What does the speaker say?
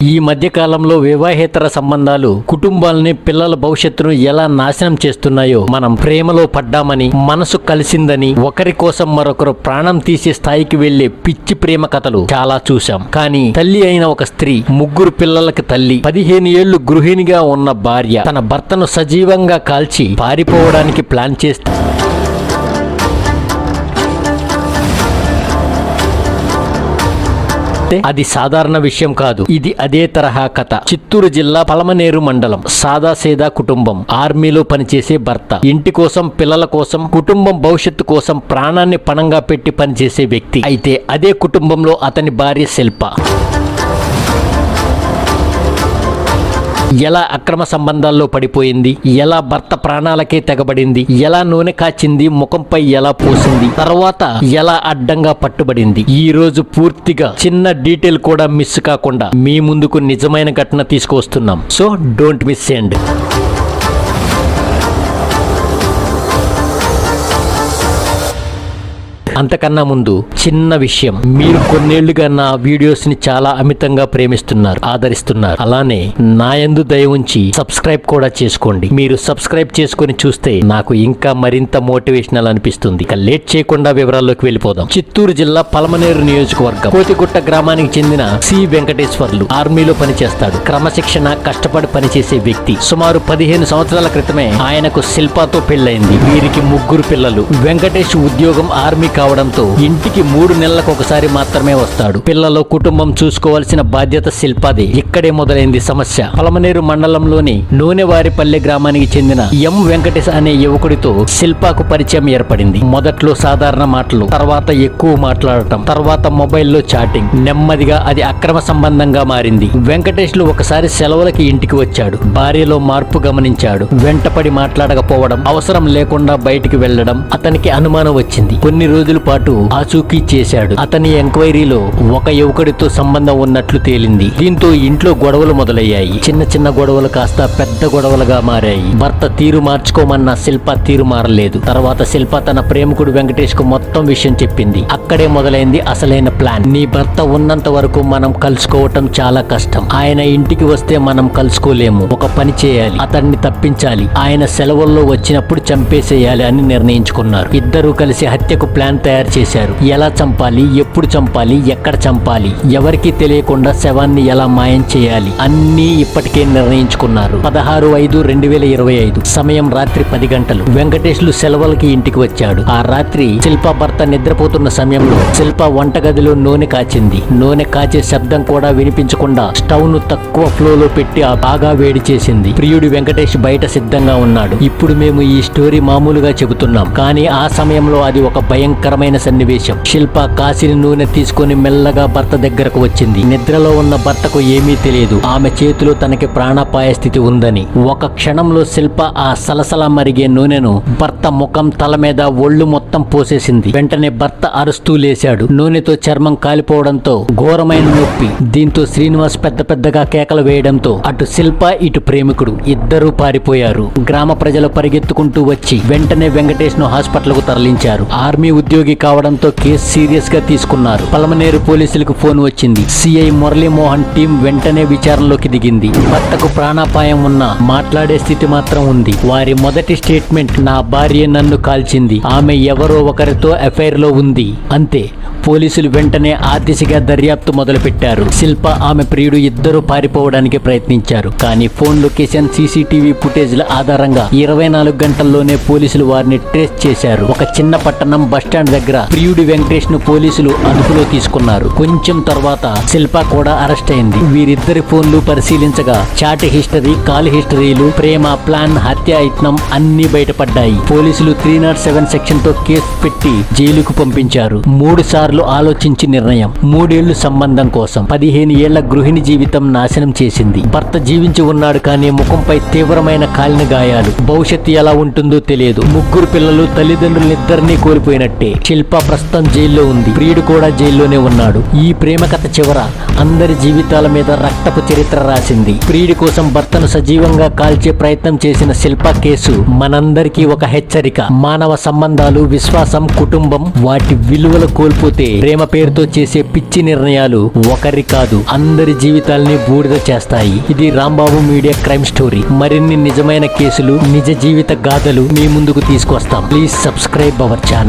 ఈ మధ్యకాలంలో వివాహేతర సంబంధాలు కుటుంబాలని పిల్లల భవిష్యత్తును ఎలా నాశనం చేస్తున్నాయో మనం ప్రేమలో పడ్డామని మనసు కలిసిందని ఒకరి కోసం మరొకరు ప్రాణం తీసే స్థాయికి వెళ్ళే పిచ్చి ప్రేమ కథలు చాలా చూశాం. కానీ తల్లి అయిన ఒక స్త్రీ ముగ్గురు పిల్లలకి తల్లి పదిహేను ఏళ్ళు గృహిణిగా ఉన్న భార్య తన భర్తను సజీవంగా కాల్చి పారిపోవడానికి ప్లాన్ చేస్తే అది సాధారణ విషయం కాదు. ఇది అదే తరహా కథ. చిత్తూరు జిల్లా పలమనేరు మండలం సాదాసేదా కుటుంబం. ఆర్మీలో పనిచేసే భర్త. ఇంటి కోసం పిల్లల కోసం కుటుంబం భవిష్యత్తు కోసం ప్రాణాన్ని పణంగా పెట్టి పనిచేసే వ్యక్తి. అయితే అదే కుటుంబంలో అతని భార్య శిల్ప. ఎలా అక్రమ సంబంధాల్లో పడిపోయింది? ఎలా భర్త ప్రాణాలకే తెగబడింది? ఎలా నూనె కాచింది? ముఖంపై ఎలా పోసింది? తర్వాత ఎలా అడ్డంగా పట్టుబడింది? ఈ రోజు పూర్తిగా చిన్న డీటెయిల్ కూడా మిస్ కాకుండా మీ ముందుకు నిజమైన ఘటన తీసుకువస్తున్నాం. So don't miss end. అంతకన్నా ముందు చిన్న విషయం. మీరు కొన్నేళ్ళుగా నా వీడియోస్ని చాలా అమితంగా ప్రేమిస్తున్నారు ఆదరిస్తున్నారు. అలానే నా యందు దయ ఉంచి సబ్స్క్రైబ్ కూడా చేసుకోండి. మీరు సబ్స్క్రైబ్ చేసుకొని చూస్తే నాకు ఇంకా మరింత మోటివేషనల్ అనిపిస్తుంది. ఇక లేట్ చేయకుండా వివరాల్లోకి వెళ్ళిపోదాం. చిత్తూరు జిల్లా పలమనేరు నియోజకవర్గం. కోతిగుట్ట గ్రామానికి చెందిన సి. వెంకటేశ్వర్లు ఆర్మీలో పనిచేస్తాడు. క్రమశిక్షణ కష్టపడి పనిచేసే వ్యక్తి. సుమారు పదిహేను సంవత్సరాల క్రితమే ఆయనకు శిల్పాతో పెళ్ళైంది వీరికి ముగ్గురు పిల్లలు. వెంకటేష్ ఉద్యోగం ఆర్మీ కావడంతో ఇంటికి మూడు నెలలకు ఒకసారి మాత్రమే వస్తాడు. పిల్లలు కుటుంబం చూసుకోవాల్సిన బాధ్యత శిల్పాది. ఇక్కడే మొదలైంది సమస్య. పలమనేరు మండలంలోని నూనెవారిపల్లె గ్రామానికి చెందిన ఎం వెంకటేష్ అనే యువకుడితో శిల్పాకు పరిచయం ఏర్పడింది. మొదట్లో సాధారణ మాటలు తర్వాత ఎక్కువ మాట్లాడటం తర్వాత మొబైల్లో చాటింగ్. నెమ్మదిగా అది అక్రమ సంబంధంగా మారింది. వెంకటేష్లు ఒకసారి సెలవులకి ఇంటికి వచ్చాడు. భార్యలో మార్పు గమనించాడు. వెంటపడి మాట్లాడకపోవడం అవసరం లేకుండా బయటికి వెళ్ళడం అతనికి అనుమానం వచ్చింది. కొన్ని రోజులు పాటు ఆచూకీ చేశాడు. అతని ఎంక్వైరీలో ఒక యువకుడితో సంబంధం ఉన్నట్లు తేలింది. దీంతో ఇంట్లో గొడవలు మొదలయ్యాయి. చిన్న చిన్న గొడవలు కాస్త పెద్ద గొడవలుగా మారాయి. భర్త తీరు మార్చుకోమన్న శిల్ప తీరు మారలేదు. తర్వాత శిల్ప తన ప్రేమికుడు వెంకటేష్కు మొత్తం విషయం చెప్పింది. అక్కడే మొదలైంది అసలైన ప్లాన్. నీ భర్త ఉన్నంత వరకు మనం కలుసుకోవటం చాలా కష్టం. ఆయన ఇంటికి వస్తే మనం కలుసుకోలేము. ఒక పని చేయాలి. అతన్ని తప్పించాలి. ఆయన సెలవుల్లో వచ్చినప్పుడు చంపేసేయాలి అని నిర్ణయించుకున్నారు. ఇద్దరూ కలిసి హత్యకు ప్లాన్ తయారు చేశారు. ఎలా చంపాలి? ఎప్పుడు చంపాలి? ఎక్కడ చంపాలి? ఎవరికీ తెలియకుండా శవాన్ని ఎలా మాయం చేయాలి? అన్నీ ఇప్పటికే నిర్ణయించుకున్నారు. పదహారు ఐదు రెండు వేల ఇరవై ఐదు. సమయం రాత్రి పది గంటలు. వెంకటేష్లు సెలవులకి ఇంటికి వచ్చాడు. ఆ రాత్రి శిల్ప భర్త నిద్రపోతున్న సమయంలో శిల్ప వంటగదిలో నూనె కాచింది. నూనె కాచే శబ్దం కూడా వినిపించకుండా స్టవ్ను తక్కువ ఫ్లోలో పెట్టి ఆ బాగా వేడి చేసింది. ప్రియుడు వెంకటేష్ బయట సిద్ధంగా ఉన్నాడు. ఇప్పుడు మేము ఈ స్టోరీ మామూలుగా చెబుతున్నాం. కానీ ఆ సమయంలో అది ఒక భయంకర భయంకరమైన సన్నివేశం. శిల్ప కాసిన నూనె తీసుకొని మెల్లగా భర్త దగ్గరకు వచ్చింది. నిద్రలో ఉన్న భర్తకు ఏమీ తెలియదు. ఆమె చేతిలో తనకి ప్రాణాపాయ స్థితి ఉందని. ఒక క్షణంలో శిల్ప ఆ సలసల మరిగే నూనెను భర్త ముఖం తల మీద ఒళ్ళు మొత్తం పోసేసింది. వెంటనే భర్త అరుస్తూ లేశాడు. నూనెతో చర్మం కాలిపోవడంతో ఘోరమైన నొప్పి. దీంతో శ్రీనివాస్ పెద్ద పెద్దగా కేకలు వేయడంతో అటు శిల్ప ఇటు ప్రేమికుడు ఇద్దరూ పారిపోయారు. గ్రామ ప్రజలు పరిగెత్తుకుంటూ వచ్చి వెంటనే వెంకటేష్ను హాస్పిటల్కు తరలించారు. ఆర్మీ ఉద్యోగ కావడంతో కేసు సీరియస్గా తీసుకున్నారు. పలమనేరు పోలీసులకు ఫోన్ వచ్చింది. సిఐ మురళీమోహన్ టీం వెంటనే విచారణలోకి దిగింది. భర్తకు ప్రాణాపాయం ఉన్న మాట్లాడే స్థితి మాత్రం ఉంది. వారి మొదటి స్టేట్మెంట్ నా భార్య నన్ను కాల్చింది. ఆమె ఎవరో ఒకరితో అఫైర్లో ఉంది. అంతే. పోలీసులు వెంటనే ఆర్టీసీగా దర్యాప్తు మొదలుపెట్టారు. శిల్ప ఆమె ప్రియుడు ఇద్దరు పారిపోవడానికి ప్రయత్నించారు. కానీ ఫోన్ లొకేషన్ సీసీటీవీ ఫుటేజ్ల ఆధారంగా ఇరవై నాలుగు గంటల్లోనే పోలీసులు వారిని ట్రేస్ చేశారు. ఒక చిన్న పట్టణం బస్టాండ్ దగ్గర ప్రియుడి వెంకటేష్ను పోలీసులు అదుపులో తీసుకున్నారు. కొంచెం తర్వాత శిల్ప కూడా అరెస్ట్ అయింది. వీరిద్దరి ఫోన్లు పరిశీలించగా చాట్ హిస్టరీ కాల్ హిస్టరీలు ప్రేమ ప్లాన్ హత్యాయత్నం అన్ని బయటపడ్డాయి. పోలీసులు త్రీ నాట్ సెవెన్ సెక్షన్తో కేసు పెట్టి జైలుకు పంపించారు. మూడు సార్లు ఆలోచించి నిర్ణయం. మూడేళ్ళు సంబంధం కోసం. పదిహేను ఏళ్ళ గృహిణి జీవితం నాశనం చేసింది. భర్త జీవించి ఉన్నాడు కానీ ముఖంపై తీవ్రమైన కాలిన గాయాలు. భవిష్యత్తు ఎలా ఉంటుందో తెలియదు. ముగ్గురు పిల్లలు తల్లిదండ్రులిద్దరినీ కోల్పోయినట్టే. శిల్ప ప్రస్తుతం జైల్లో ఉంది. ప్రియుడు కూడా జైల్లోనే ఉన్నాడు. ఈ ప్రేమ కథ చివర అందరి జీవితాల మీద రక్తపు చరిత్ర రాసింది. ప్రియుడి కోసం భర్తను సజీవంగా కాల్చే ప్రయత్నం చేసిన శిల్ప కేసు మనందరికీ ఒక హెచ్చరిక. మానవ సంబంధాలు విశ్వాసం కుటుంబం వాటి విలువలు కోల్పోతుంది లేకపోతే ప్రేమ పేరుతో చేసే పిచ్చి నిర్ణయాలు ఒకరి కాదు అందరి జీవితాల్ని బూడిద చేస్తాయి. ఇది రాంబాబు మీడియా క్రైమ్ స్టోరీ. మరిన్ని నిజమైన కేసులు నిజ జీవిత గాథలు మీ ముందుకు తీసుకొస్తాం. Please subscribe our channel.